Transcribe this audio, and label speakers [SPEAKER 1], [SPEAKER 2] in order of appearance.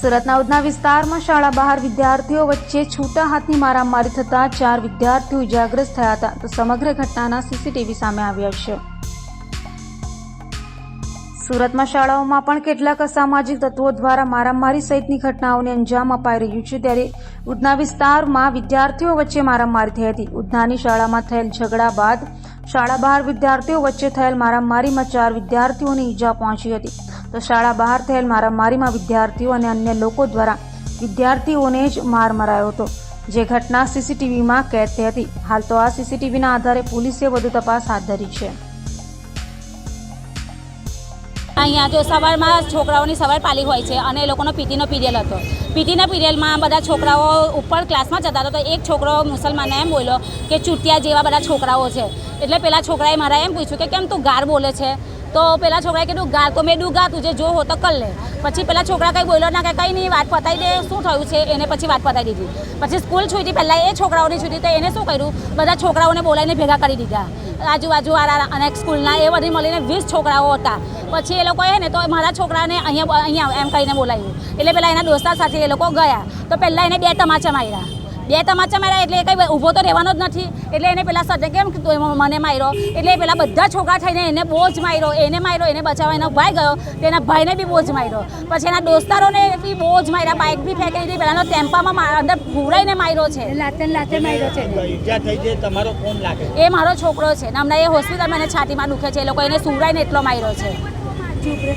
[SPEAKER 1] સુરતના ઉધના વિસ્તારમાં શાળા બહાર વિદ્યાર્થીઓ વચ્ચે છૂટા હાથની મારામારી થતાં ચાર વિદ્યાર્થીઓ ઇજાગ્રસ્ત થયા હતા. તો સમગ્ર ઘટનાના સીસીટીવી સામે આવ્યા છે. સુરતમાં શાળાઓમાં પણ કેટલાક અસામાજિક તત્વો દ્વારા મારામારી સહિતની ઘટનાઓને અંજામ અપાઈ રહ્યું છે. ત્યારે ઉધના વિસ્તારમાં વિદ્યાર્થીઓ વચ્ચે મારામારી થઈ હતી. ઉધનાની શાળામાં થયેલ ઝઘડા બાદ શાળા બહાર વિદ્યાર્થીઓ વચ્ચે થયેલ મારામારીમાં ચાર વિદ્યાર્થીઓને ઈજા પહોંચી હતી. તો શાળા બહાર થયેલ મારામારીમાં વિદ્યાર્થીઓ અને અન્ય લોકો દ્વારા વિદ્યાર્થીઓને જ માર મરાયો હતો, જે ઘટના સીસીટીવીમાં કેદ થઈ હતી. હાલ તો આ સીસીટીવીના આધારે પોલીસે વધુ તપાસ હાથ ધરી છે.
[SPEAKER 2] અહીંયા જો સવારમાં છોકરાઓની સવાર પાલી હોય છે અને એ લોકોનો પીટીનો પીરિયડ હતો. પીટીના પીરિયડમાં બધા છોકરાઓ ઉપર ક્લાસમાં જતા હતા તો એક છોકરો મુસલમાનને એમ બોલ્યો કે ચૂટિયા જેવા બધા છોકરાઓ છે. એટલે પેલા છોકરાએ મારા એમ પૂછ્યું કે કેમ તું ગાર બોલે છે? તો પેલા છોકરાએ કીધું, ગાર તો મેં ડૂગા તું જે જો હો તો કર લે. પછી પેલા છોકરા કંઈ બોલ્યો ના કે કંઈ નહીં, વાત પતાવી દે, શું થયું છે? એને પછી વાત પતાવી દીધી. પછી સ્કૂલ છૂટી પહેલાં એ છોકરાઓની છૂટી તો એને શું કર્યું? બધા છોકરાઓને બોલાવીને ભેગા કરી દીધા. આજુબાજુ વાળા અને સ્કૂલના એ બધી મળીને વીસ છોકરાઓ હતા. પછી એ લોકોએ ને તો મારા છોકરાને અહીંયા અહીંયા એમ કહીને બોલાવ્યું. એટલે પહેલાં એના દોસ્તાર સાથે એ લોકો ગયા. તો પહેલાં એને બે તમાચા માર્યા. બે તમાચા માર્યા એટલે કંઈ ઊભો તો રહેવાનો જ નથી. એટલે એને પેલા સજ્જે કેમ કીધું એમાં મને માર્યો? એટલે પેલા બધા છોકરા થઈને એને બહુ જ માર્યો એને માર્યો એને બચાવવા એનો ભાઈ ગયો તેના ભાઈને બી બહુ જ માર્યો. પછી એના દોસ્તારોને બી બહુ જ માર્યા બાઇક બી ફેંકી દીધી પેલાનો ટેમ્પામાં અંદર ઘૂરાઈને માર્યો છે.
[SPEAKER 3] લાતે લાતે માર્યો
[SPEAKER 4] છે. તમારો કોણ લાગે?
[SPEAKER 2] એ મારો છોકરો છે. ને હમણાં એ હોસ્પિટલમાં એને છાતીમાં દુખે છે એ લોકો એને સુવડાઈને એટલો માર્યો છે.
[SPEAKER 3] ચૂપ રે.